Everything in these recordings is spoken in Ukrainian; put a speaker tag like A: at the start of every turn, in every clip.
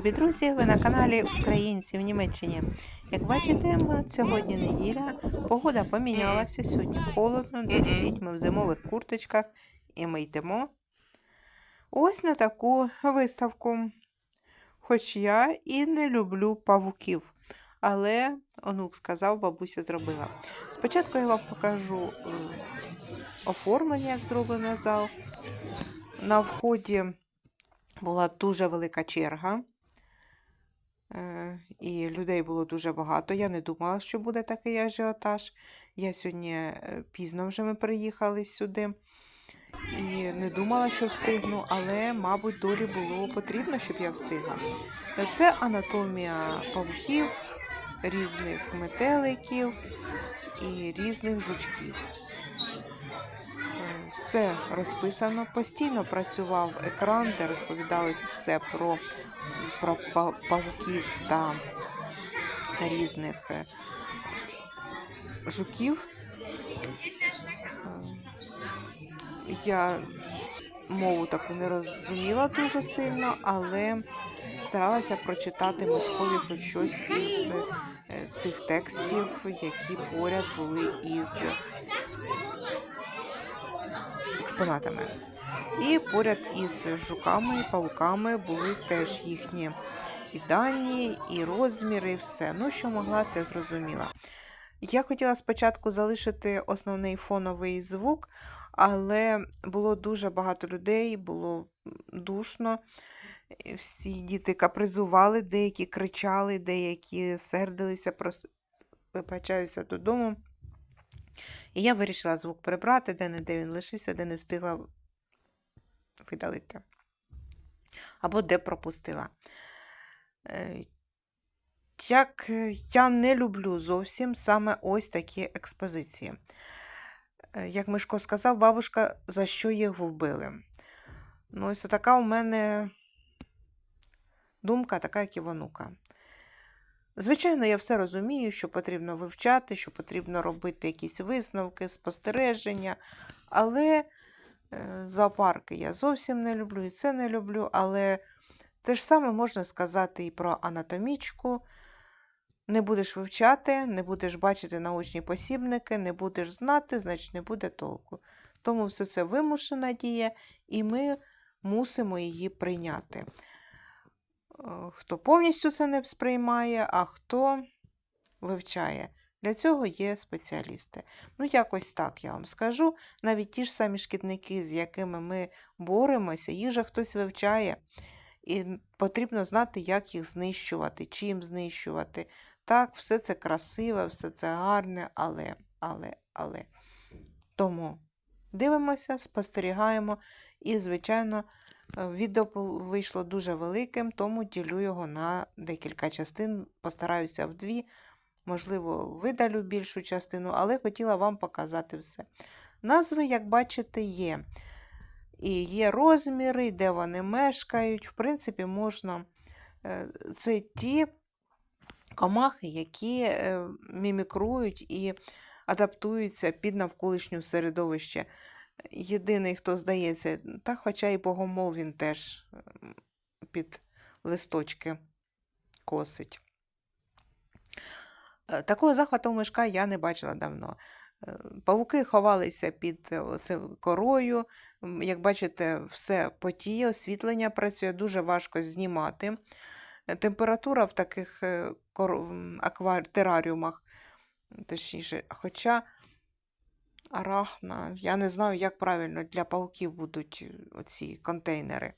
A: любі друзі! Ви на каналі Українці в Німеччині. Як бачите, ми- сьогодні неділя, погода помінялася, сьогодні холодно, дощить, ми в зимових курточках і ми йдемо ось на таку виставку. Хоч я і не люблю павуків, але онук сказав, бабуся зробила. Спочатку я вам покажу оформлення, як зроблений зал. На вході була дуже велика черга, і людей було дуже багато. Я не думала, що буде такий ажіотаж. Я сьогодні е, пізно вже ми приїхали сюди і не думала, що встигну, але, мабуть, долі було потрібно, щоб я встигла. Це анатомія павуків, різних метеликів і різних жучків. Все розписано, постійно працював екран, де розповідалось все про, про па- павуків та різних е, жуків. Е, Я мову таку не розуміла дуже сильно, але старалася прочитати мишкові хоч щось із е, цих текстів, які поряд були із експонатами. І поряд із жуками павуками були теж їхні і дані, і розміри, і все. Ну, що могла, те зрозуміла. Я хотіла спочатку залишити основний фоновий звук, але було дуже багато людей, було душно. Всі діти капризували, деякі кричали, деякі сердилися, вибачаюся додому. І я вирішила звук прибрати, де не де він лишився, де не встигла видалити. Або де пропустила. Е, Як е, я не люблю зовсім саме ось такі експозиції. Е, Як Мишко сказав, бабушка, за що їх вбили. Ну, ось така у мене думка, така, як і в онука. Звичайно, я все розумію, що потрібно вивчати, що потрібно робити якісь висновки, спостереження, але е, зоопарки я зовсім не люблю, і це не люблю. Але те ж саме можна сказати і про анатомічку. Не будеш вивчати, не будеш бачити научні посібники, не будеш знати, значить не буде толку. Тому все це вимушена дія, і ми мусимо її прийняти. Хто повністю це не сприймає, а хто вивчає. Для цього є спеціалісти. Ну, якось так я вам скажу. Навіть ті ж самі шкідники, з якими ми боремося, їх же хтось вивчає. І потрібно знати, як їх знищувати, чим знищувати. Так, все це красиве, все це гарне, але, але, але. Тому дивимося, спостерігаємо. І, звичайно, відео вийшло дуже великим, тому ділю його на декілька частин. Постараюся в дві, можливо, видалю більшу частину, але хотіла вам показати все. Назви, як бачите, є. І є розміри, де вони мешкають. В принципі, можна. е, Це ті комахи, які е, мімікрують і адаптуються під навколишнє середовище. Єдиний, хто здається, та хоча і богомол він теж під листочки косить. Е, Такого захвату мишка я не бачила давно. Е, Павуки ховалися під е, корою. Як бачите, все потіє, освітлення працює, дуже важко знімати. Температура в таких тераріумах, точніше, хоча арахна, я не знаю, як правильно для павуків будуть е, оці контейнери.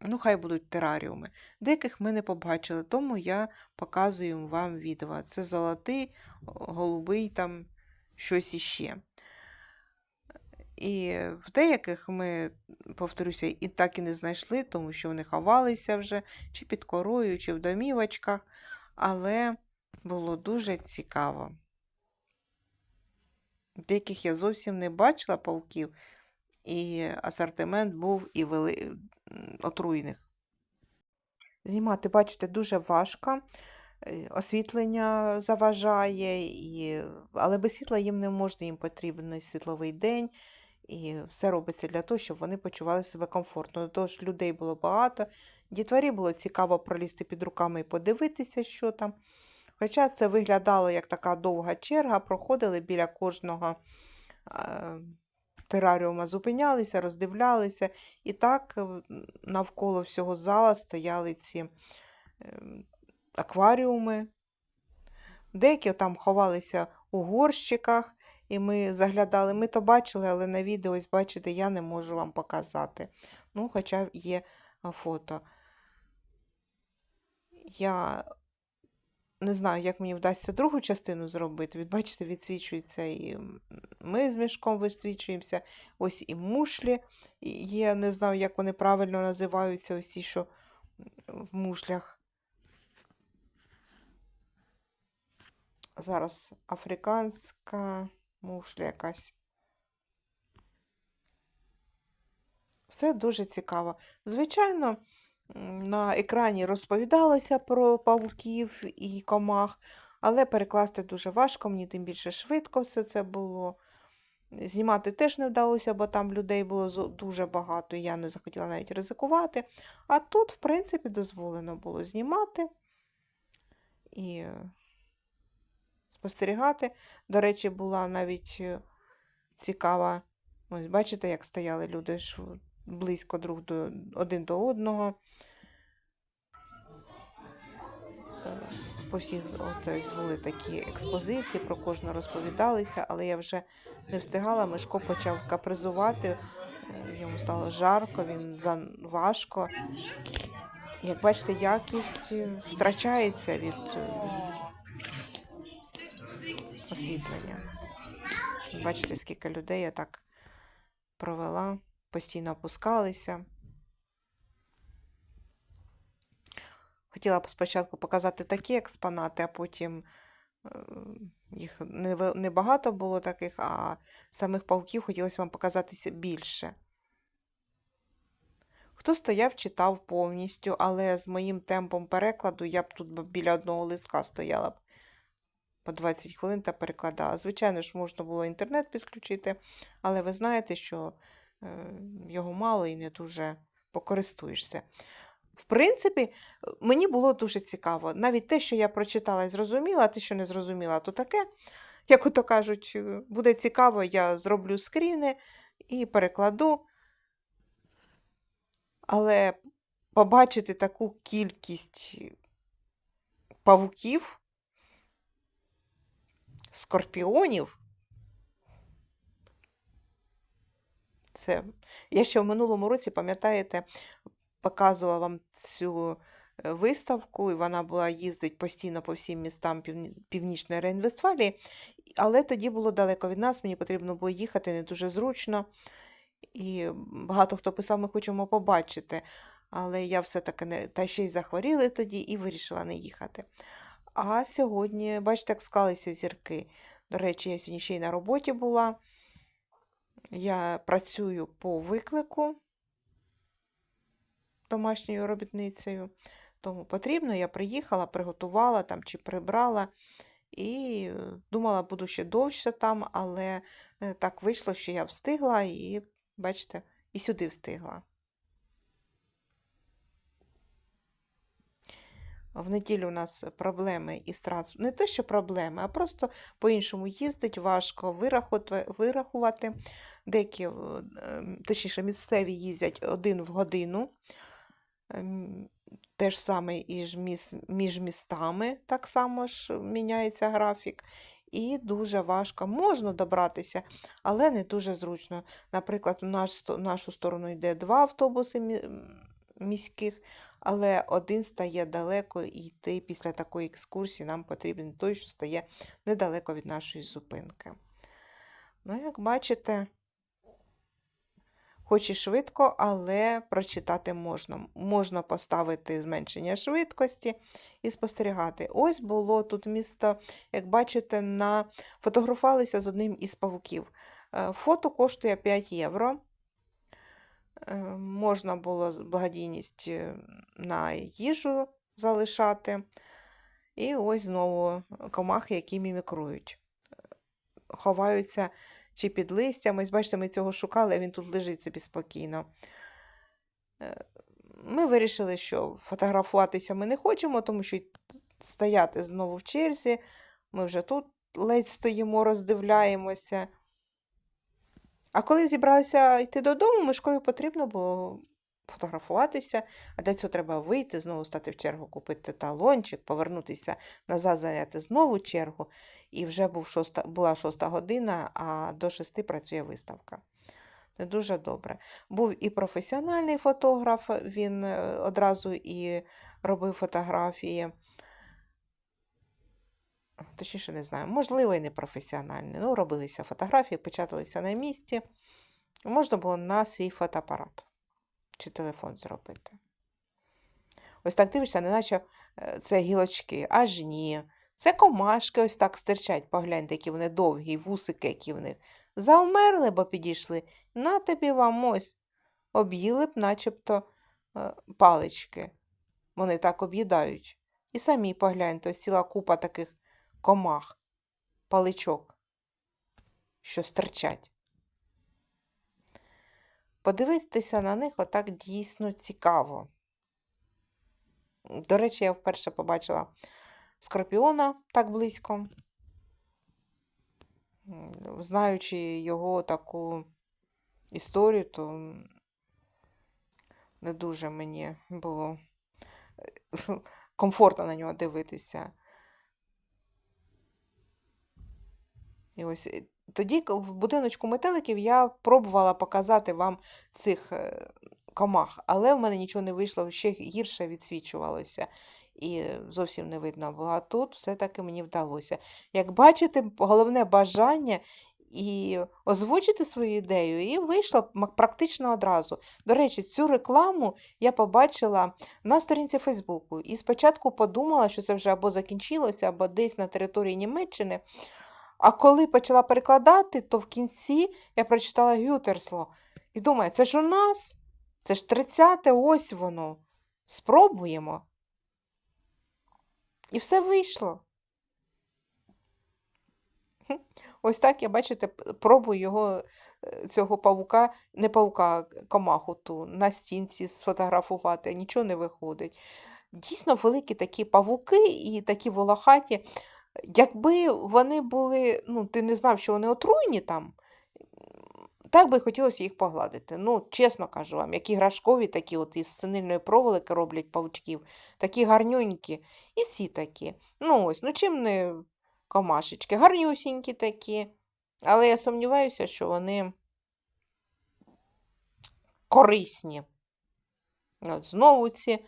A: Ну, хай будуть тераріуми. Деяких ми не побачили, тому я показую вам відео. Це золотий, голубий, там щось іще. І в деяких ми, повторюся, і так і не знайшли, тому що вони ховалися вже чи під корою, чи в домівочках, але було дуже цікаво. Деяких я зовсім не бачила павуків, і асортимент був і вели... отруйних. Знімати, бачите, дуже важко. е, Освітлення заважає, і... але без світла їм не можна, їм потрібен світловий день. І все робиться для того, щоб вони почували себе комфортно. Тож людей було багато. Дітворі було цікаво пролізти під руками і подивитися, що там. Хоча це виглядало як така довга черга, проходили біля кожного е, тераріума, зупинялися, роздивлялися. І так е, навколо всього зала стояли ці е, акваріуми. Деякі там ховалися у горщиках, і ми заглядали. Ми то бачили, але на відео, ось бачите, я не можу вам показати. Ну, хоча є е, фото. Я не знаю, як мені вдасться другу частину зробити. Від, бачите, відсвічується і ми з мішком висвічуємося. Ось і мушлі є, не знаю, як вони правильно називаються, ось ті, що в мушлях. Зараз африканська мушля якась. Все дуже цікаво. Звичайно, на екрані розповідалося про павуків і комах, але перекласти дуже важко, мені тим більше швидко все це було. Знімати теж не вдалося, бо там людей було дуже багато, і я не захотіла навіть ризикувати. А тут, в принципі, дозволено було знімати і спостерігати. До речі, була навіть е, цікава. Ось бачите, як стояли люди близько друг до один до одного. Е, По всіх оце були такі експозиції, про кожну розповідалися, але я вже не встигала. Мишко почав капризувати. е, Йому стало жарко, він важко. Як бачите, якість е, втрачається від освітлення. Бачите, скільки людей я так провела, постійно опускалися. Хотіла б спочатку показати такі експонати, а потім е, їх небагато було таких, а самих павуків хотілося вам показатися більше. Хто стояв, читав повністю, але з моїм темпом перекладу я б тут біля одного листка стояла б по 20 хвилин та перекладала. Звичайно ж, можна було інтернет підключити, але ви знаєте, що його мало і не дуже покористуєшся. В принципі, мені було дуже цікаво. Навіть те, що я прочитала і зрозуміла, а те, що не зрозуміла, то таке. Як ото кажуть, е, буде цікаво, я зроблю скріни і перекладу. Але побачити таку кількість павуків, скорпіонів. Це я ще в минулому році, пам'ятаєте, показувала вам цю е, виставку, і вона була їздить постійно по всім містам Північної Рейн-Вестфалії, але тоді було далеко від нас, мені потрібно було їхати не дуже зручно. І багато хто писав, ми хочемо побачити. Але я все-таки не та ще й захворіли тоді і вирішила не їхати. А сьогодні, бачите, як склалися зірки. До речі, я сьогодні ще й на роботі була. Я працюю по виклику домашньою робітницею. Тому потрібно, я приїхала, приготувала там чи прибрала. І думала, буду ще довше там, але е, так вийшло, що я встигла і, бачите, і сюди встигла. В неділю у нас проблеми із транспортом. Не те, що проблеми, а просто по-іншому їздить, важко вирахувати. Деякі, е, точніше, місцеві їздять один в годину. Ем, Те ж саме і між містами так само ж міняється графік. І дуже важко. Можна добратися, але не дуже зручно. Наприклад, у нашу сторону йде два автобуси міських, але один стає далеко, і йти після такої екскурсії нам потрібен той, що стає недалеко від нашої зупинки. Ну, як бачите, хоч і швидко, але прочитати можна. Можна поставити зменшення швидкості і спостерігати. Ось було тут місто, як бачите, на... фотографувалися з одним із павуків. Е, Фото коштує 5 євро. Е, Можна було благодійність е, на їжу залишати. І ось знову комахи, які мімікрують. Ховаються чи під листями. Бачите, ми цього шукали, а він тут лежить собі спокійно. Е, Ми вирішили, що фотографуватися ми не хочемо, тому що стояти знову в черзі. Ми вже тут ледь стоїмо, роздивляємося. А коли зібралися йти додому, Мишкові потрібно було фотографуватися, а для цього треба вийти, знову стати в чергу, купити талончик, повернутися назад, зайняти знову чергу. І вже був шоста, була шоста година, а до шести працює виставка. Не дуже добре. Був і професіональний фотограф, він е, одразу і робив фотографії. Точніше, не знаю, можливо, і не професіональний. Ну, робилися фотографії, печаталися на місці. Можна було на свій фотоапарат чи телефон зробити. Ось так дивишся, неначе е, це гілочки, аж ні. Це комашки ось так стирчать, погляньте, які вони довгі, вусики, які в них. Завмерли, бо підійшли. На тобі вам ось. Об'їли б начебто е, палички. Вони так об'їдають. І самі погляньте, ось ціла купа таких комах, паличок, що стирчать. Подивитися на них отак дійсно цікаво. До речі, я вперше побачила скорпіона так близько. Знаючи його таку історію, то не дуже мені було е, комфортно на нього дивитися. І ось е, тоді в будиночку метеликів я пробувала показати вам цих е, комах, але в мене нічого не вийшло, ще гірше відсвічувалося і зовсім не видно було. А тут все-таки мені вдалося. Як бачите, головне бажання і озвучити свою ідею, і вийшло практично одразу. До речі, цю рекламу я побачила на сторінці Фейсбуку. І спочатку подумала, що це вже або закінчилося, або десь на території Німеччини. А коли почала перекладати, то в кінці я прочитала Гютерсло. І думаю, це ж у нас, це ж 30-те, ось воно. Спробуємо. І все вийшло. Ось так я, бачите, пробую його, е, цього павука, не павука, комаху ту на стінці сфотографувати, нічого не виходить. Дійсно великі такі павуки і такі волохаті. Якби вони були, ну, ти не знав, що вони отруйні там, так би хотілося їх погладити. Ну, чесно кажу вам, які грашкові такі от із синильної проволоки роблять павучків, такі гарнюнькі. І ці такі. Ну ось, ну чим не комашечки, гарнюсінькі такі. Але я сумніваюся, що вони корисні. От знову ці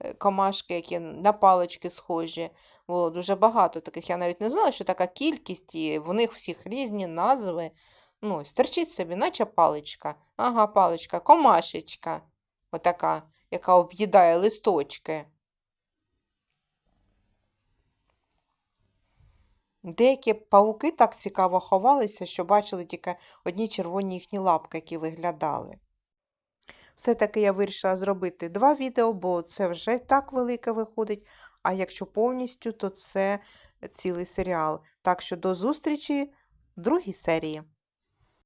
A: е, комашки, які на палички схожі. Було дуже багато таких. Я навіть не знала, що така кількість, і в них всіх різні назви. Ну, ось терчить собі, наче паличка. Ага, паличка, комашечка. Отака, яка об'їдає листочки. Деякі павуки так цікаво ховалися, що бачили тільки одні червоні їхні лапки, які виглядали. Все-таки я вирішила зробити два відео, бо це вже так велике виходить. А якщо повністю, то це цілий серіал. Так що до зустрічі в другій серії.